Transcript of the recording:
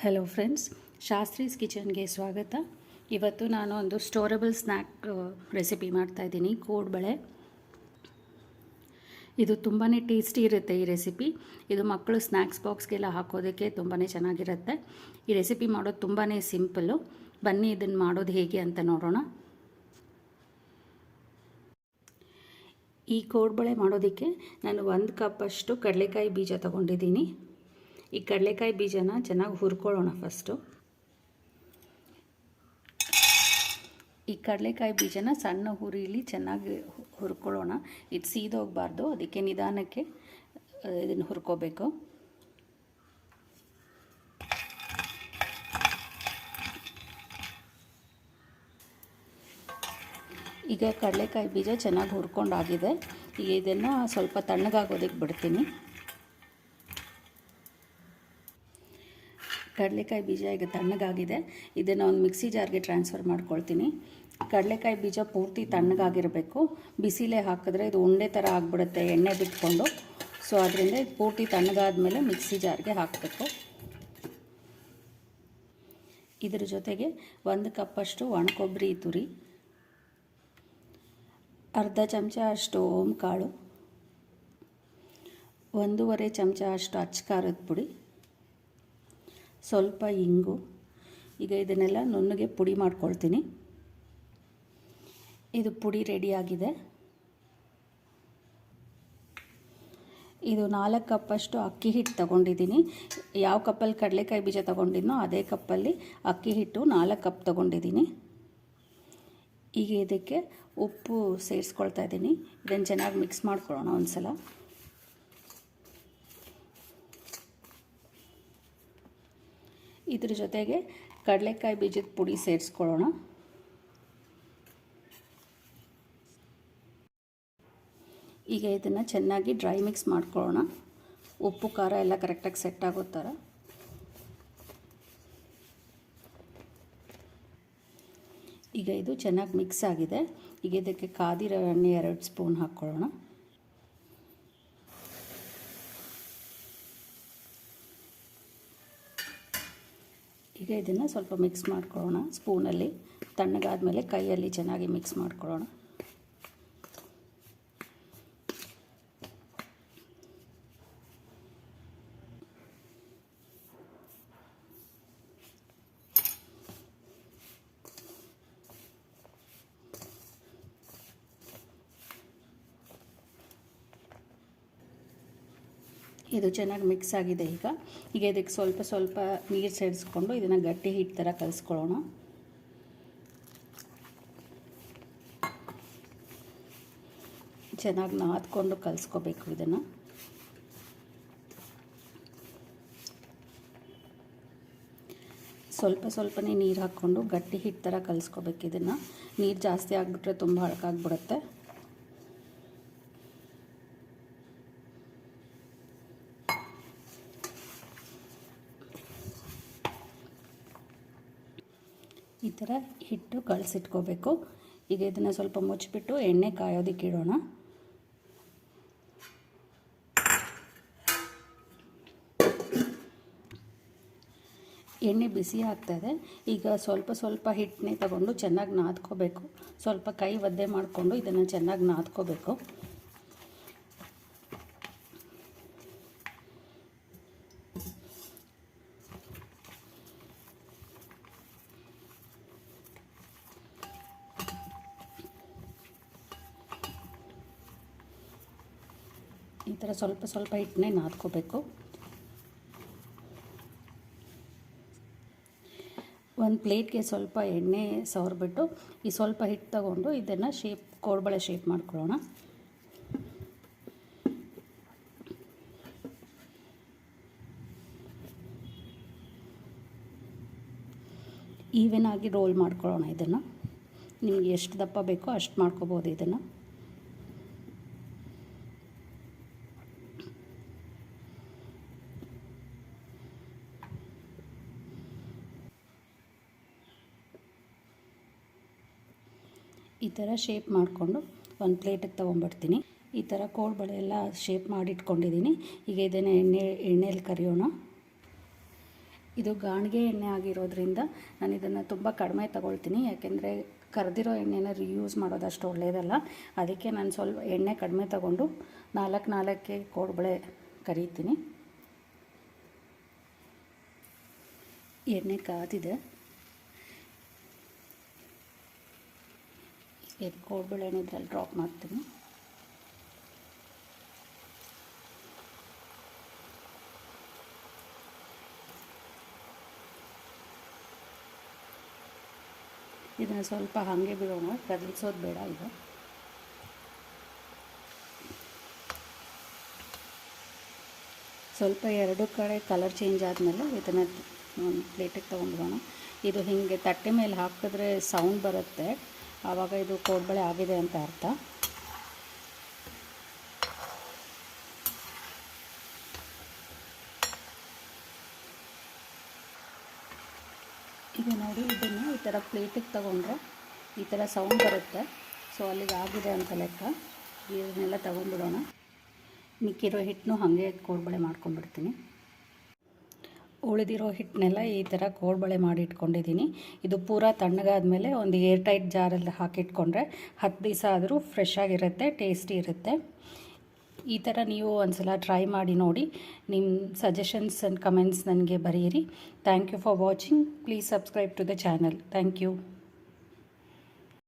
Hello friends Shastri's ಕಿಚನ್ಗೆ ಸ್ವಾಗತ. ಇವತ್ತು ನಾನು ಒಂದು ಸ್ಟೋರಬಲ್ ಸ್ನ್ಯಾಕ್ ರೆಸಿಪಿ ಮಾಡ್ತಾಯಿದ್ದೀನಿ ಕೋಡ್ಬಳೆ ಇದು ತುಂಬಾ ಟೇಸ್ಟಿ ಇರುತ್ತೆ ಈ ರೆಸಿಪಿ ಇದು ಮಕ್ಕಳು ಸ್ನ್ಯಾಕ್ಸ್ ಬಾಕ್ಸ್ಗೆಲ್ಲ ಹಾಕೋದಕ್ಕೆ ತುಂಬಾ ಚೆನ್ನಾಗಿರುತ್ತೆ. ಈ ರೆಸಿಪಿ ಮಾಡೋದು ತುಂಬಾ ಸಿಂಪಲ್ಲು ಬನ್ನಿ ಇದನ್ನು ಮಾಡೋದು ಹೇಗೆ ಅಂತ ನೋಡೋಣ. ಈ ಕೋಡ್ಬಳೆ ಮಾಡೋದಕ್ಕೆ ನಾನು ಒಂದು ಕಪ್ಪಷ್ಟು ಕಡಲೆಕಾಯಿ ಬೀಜ ತೊಗೊಂಡಿದ್ದೀನಿ. ಈ ಕಡಲೆಕಾಯಿ ಬೀಜನ ಚೆನ್ನಾಗಿ ಹುರ್ಕೊಳ್ಳೋಣ ಫಸ್ಟು ಈ ಕಡಲೆಕಾಯಿ ಬೀಜನ ಸಣ್ಣ ಹುರಿಲಿ ಚೆನ್ನಾಗಿ ಹುರ್ಕೊಳ್ಳೋಣ. ಇದು ಸೀದೋಗಬಾರ್ದು, ಅದಕ್ಕೆ ನಿಧಾನಕ್ಕೆ ಇದನ್ನು ಹುರ್ಕೋಬೇಕು. ಈಗ ಕಡಲೆಕಾಯಿ ಬೀಜ ಚೆನ್ನಾಗಿ ಹುರ್ಕೊಂಡಾಗಿದೆ. ಈಗ ಇದನ್ನು ಸ್ವಲ್ಪ ತಣ್ಣಗಾಗೋದಕ್ಕೆ ಬಿಡ್ತೀನಿ. ಕಡಲೆಕಾಯಿ ಬೀಜ ಈಗ ತಣ್ಣಗಾಗಿದೆ. ಇದನ್ನು ಒಂದು ಮಿಕ್ಸಿ ಜಾರ್ಗೆ ಟ್ರಾನ್ಸ್ಫರ್ ಮಾಡ್ಕೊಳ್ತೀನಿ. ಕಡಲೆಕಾಯಿ ಬೀಜ ಪೂರ್ತಿ ತಣ್ಣಗಾಗಿರಬೇಕು. ಬಿಸಿಲೇ ಹಾಕಿದ್ರೆ ಇದು ಉಂಡೆ ಥರ ಆಗಿಬಿಡುತ್ತೆ ಎಣ್ಣೆ ಬಿಟ್ಕೊಂಡು. ಸೊ ಅದರಿಂದ ಇದು ಪೂರ್ತಿ ತಣ್ಣಗಾದ ಮೇಲೆ ಮಿಕ್ಸಿ ಜಾರ್ಗೆ ಹಾಕಬೇಕು. ಇದರ ಜೊತೆಗೆ ಒಂದು ಕಪ್ಪಷ್ಟು ಒಣಕೊಬ್ಬರಿ ತುರಿ, ಅರ್ಧ ಚಮಚ ಅಷ್ಟು ಓಂ ಕಾಳು ಒಂದೂವರೆ ಚಮಚ ಅಷ್ಟು ಅಚ್ಚ ಖಾರದ ಪುಡಿ ಸ್ವಲ್ಪ ಇಂಗು. ಈಗ ಇದನ್ನೆಲ್ಲ ನುಣ್ಣಗೆ ಪುಡಿ ಮಾಡ್ಕೊಳ್ತೀನಿ. ಇದು ಪುಡಿ ರೆಡಿಯಾಗಿದೆ ಇದು ನಾಲ್ಕು ಕಪ್ಪಷ್ಟು ಅಕ್ಕಿ ಹಿಟ್ಟು ತಗೊಂಡಿದ್ದೀನಿ. ಯಾವ ಕಪ್ಪಲ್ಲಿ ಕಡಲೆಕಾಯಿ ಬೀಜ ತೊಗೊಂಡಿದ್ನೋ ಅದೇ ಕಪ್ಪಲ್ಲಿ ಅಕ್ಕಿ ಹಿಟ್ಟು ನಾಲ್ಕು ಕಪ್ ತೊಗೊಂಡಿದ್ದೀನಿ. ಈಗ ಇದಕ್ಕೆ ಉಪ್ಪು ಸೇರಿಸ್ಕೊಳ್ತಾ ಇದ್ದೀನಿ. ಇದನ್ನು ಚೆನ್ನಾಗಿ ಮಿಕ್ಸ್ ಮಾಡ್ಕೊಳ್ಳೋಣ ಒಂದು ಸಲ ಇದ್ರ ಜೊತೆಗೆ ಕಡಲೆಕಾಯಿ ಬೀಜದ ಪುಡಿ ಸೇರಿಸ್ಕೊಳ್ಳೋಣ. ಈಗ ಇದನ್ನು ಚೆನ್ನಾಗಿ ಡ್ರೈ ಮಿಕ್ಸ್ ಮಾಡ್ಕೊಳ್ಳೋಣ. ಉಪ್ಪು, ಖಾರ ಎಲ್ಲ ಕರೆಕ್ಟಾಗಿ ಸೆಟ್ ಆಗೋ ಥರ. ಈಗ ಇದು ಚೆನ್ನಾಗಿ ಮಿಕ್ಸ್ ಆಗಿದೆ. ಈಗ ಇದಕ್ಕೆ ಕಾದಿರೋ ಎಣ್ಣೆ ಎರಡು ಸ್ಪೂನ್ ಹಾಕ್ಕೊಳ್ಳೋಣ. ಈಗ ಇದನ್ನು ಸ್ವಲ್ಪ ಮಿಕ್ಸ್ ಮಾಡ್ಕೊಳ್ಳೋಣ. ಸ್ಪೂನಲ್ಲಿ ತಣ್ಣಗಾದ ಮೇಲೆ ಕೈಯಲ್ಲಿ ಚೆನ್ನಾಗಿ ಮಿಕ್ಸ್ ಮಾಡ್ಕೊಳ್ಳೋಣ. ಇದು ಚೆನ್ನಾಗಿ ಮಿಕ್ಸ್ ಆಗಿದೆ ಈಗ. ಈಗ ಇದಕ್ಕೆ ಸ್ವಲ್ಪ ಸ್ವಲ್ಪ ನೀರು ಸೇರಿಸ್ಕೊಂಡು ಇದನ್ನು ಗಟ್ಟಿ ಹಿಟ್ಟು ಥರ ಕಲಿಸ್ಕೊಳ್ಳೋಣ. ಚೆನ್ನಾಗಿ ನಾದ್ಕೊಂಡು ಕಲಿಸ್ಕೋಬೇಕು ಇದನ್ನು. ಸ್ವಲ್ಪ ಸ್ವಲ್ಪನೇ ನೀರು ಹಾಕ್ಕೊಂಡು ಗಟ್ಟಿ ಹಿಟ್ಟು ಥರ ಕಲಿಸ್ಕೋಬೇಕು ಇದನ್ನು. ನೀರು ಜಾಸ್ತಿ ಆಗಿಬಿಟ್ರೆ ತುಂಬ ಹಳಕಾಗ್ಬಿಡುತ್ತೆ ಈ ಥರ ಹಿಟ್ಟು ಕಳಿಸಿಟ್ಕೋಬೇಕು. ಈಗ ಇದನ್ನು ಸ್ವಲ್ಪ ಮುಚ್ಚಿಬಿಟ್ಟು ಎಣ್ಣೆ ಕಾಯೋದಕ್ಕೆ ಇಡೋಣ. ಎಣ್ಣೆ ಬಿಸಿ ಆಗ್ತಾಯಿದೆ ಈಗ ಸ್ವಲ್ಪ ಸ್ವಲ್ಪ ಹಿಟ್ಟನ್ನೇ ತಗೊಂಡು ಚೆನ್ನಾಗಿ ನಾದ್ಕೋಬೇಕು. ಸ್ವಲ್ಪ ಕೈ ಒದ್ದೆ ಮಾಡಿಕೊಂಡು ಇದನ್ನು ಚೆನ್ನಾಗಿ ನಾದ್ಕೋಬೇಕು. ಥರ ಸ್ವಲ್ಪ ಸ್ವಲ್ಪ ಹಿಟ್ಟನ್ನೇ ನಾದ್ಕೋಬೇಕು. ಒಂದು ಪ್ಲೇಟ್ಗೆ ಸ್ವಲ್ಪ ಎಣ್ಣೆ ಸವರ್ಬಿಟ್ಟು ಈ ಸ್ವಲ್ಪ ಹಿಟ್ಟು ತಗೊಂಡು ಇದನ್ನು ಶೇಪ್ ಕೋಡ್ಬಳೆ ಶೇಪ್ ಮಾಡ್ಕೊಳ್ಳೋಣ. ಈವೆನ್ ಆಗಿ ರೋಲ್ ಮಾಡ್ಕೊಳ್ಳೋಣ ಇದನ್ನು. ನಿಮಗೆ ಎಷ್ಟು ದಪ್ಪ ಬೇಕೋ ಅಷ್ಟು ಮಾಡ್ಕೋಬೋದು ಇದನ್ನು. ಈ ಥರ ಶೇಪ್ ಮಾಡಿಕೊಂಡು ಒಂದು ಪ್ಲೇಟಿಗೆ ತೊಗೊಂಬಿಡ್ತೀನಿ ಈ ಥರ ಕೋಳ್ಬಳೆ ಎಲ್ಲ ಶೇಪ್ ಮಾಡಿಟ್ಕೊಂಡಿದ್ದೀನಿ ಈಗ ಇದನ್ನು ಎಣ್ಣೆ ಎಣ್ಣೆಯಲ್ಲಿ ಕರಿಯೋಣ. ಇದು ಗಾಣಿಗೆ ಎಣ್ಣೆ ಆಗಿರೋದ್ರಿಂದ ನಾನು ಇದನ್ನು ತುಂಬ ಕಡಿಮೆ ತಗೊಳ್ತೀನಿ. ಯಾಕೆಂದರೆ ಕರೆದಿರೋ ಎಣ್ಣೆನ ರಿಯೂಸ್ ಮಾಡೋದಷ್ಟು ಒಳ್ಳೆಯದಲ್ಲ ಅದಕ್ಕೆ ನಾನು ಸ್ವಲ್ಪ ಎಣ್ಣೆ ಕಡಿಮೆ ತಗೊಂಡು ನಾಲ್ಕು ನಾಲ್ಕೇ ಕೋಡ್ಬಳೆ ಕರಿತೀನಿ. ಎಣ್ಣೆ ಕಾದಿದೆ. ಇದು ಕೋಡ್ಬಳೆನ ಇದ್ರಲ್ಲಿ ಡ್ರಾಪ್ ಮಾಡ್ತೀನಿ. ಇದನ್ನು ಸ್ವಲ್ಪ ಹಾಗೆ ಬಿಡೋಣ, ಕದಲಿಸೋದು ಬೇಡ ಈಗ. ಸ್ವಲ್ಪ ಎರಡು ಕಡೆ ಕಲರ್ ಚೇಂಜ್ ಆದಮೇಲೆ ಇದನ್ನು ಒಂದು ಪ್ಲೇಟಿಗೆ ತೊಗೊಂಡ್ಬಿಡೋಣ ಇದು ಹೀಗೆ ತಟ್ಟೆ ಮೇಲೆ ಹಾಕಿದ್ರೆ ಸೌಂಡ್ ಬರುತ್ತೆ. ಆವಾಗ ಇದು ಕೋಡ್ಬಳೆ ಆಗಿದೆ ಅಂತ ಅರ್ಥ. ಈಗ ನೋಡಿ ಇದನ್ನು ಈ ಥರ ಪ್ಲೇಟಿಗೆ ತೊಗೊಂಡ್ರೆ ಈ ಥರ ಸೌಂಡ್ ಬರುತ್ತೆ. ಸೊ ಅಲ್ಲಿಗೆ ಆಗಿದೆ ಅಂತ ಲೆಕ್ಕ. ಇದನ್ನೆಲ್ಲ ತೊಗೊಂಡ್ಬಿಡೋಣ. ಮಿಕ್ಕಿರೋ ಹಿಟ್ಟನ್ನು ಹಾಗೆ ಕೋಡ್ಬಳೆ ಮಾಡ್ಕೊಂಡ್ಬಿಡ್ತೀನಿ. ಉಳಿದಿರೋ ಹಿಟ್ಟನ್ನೆಲ್ಲ ಈ ಥರ ಕೋಡ್ಬಳೆ ಮಾಡಿ ಇಟ್ಕೊಂಡಿದ್ದೀನಿ. ಇದು ಪೂರ ತಣ್ಣಗಾದಮೇಲೆ ಒಂದು ಏರ್ ಟೈಟ್ ಜಾರಲ್ಲಿ ಹಾಕಿಟ್ಕೊಂಡ್ರೆ ಹತ್ತು ದಿವಸ ಆದರೂ ಫ್ರೆಶ್ ಆಗಿರುತ್ತೆ ಟೇಸ್ಟಿ ಇರುತ್ತೆ. ಈ ಥರ ನೀವು ಒಂದ್ಸಲ ಟ್ರೈ ಮಾಡಿ ನೋಡಿ. ನಿಮ್ಮ ಸಜೆಷನ್ಸ್ ಆ್ಯಂಡ್ ಕಮೆಂಟ್ಸ್ ನನಗೆ ಬರೆಯಿರಿ. Thank you for watching please subscribe to the channel thank you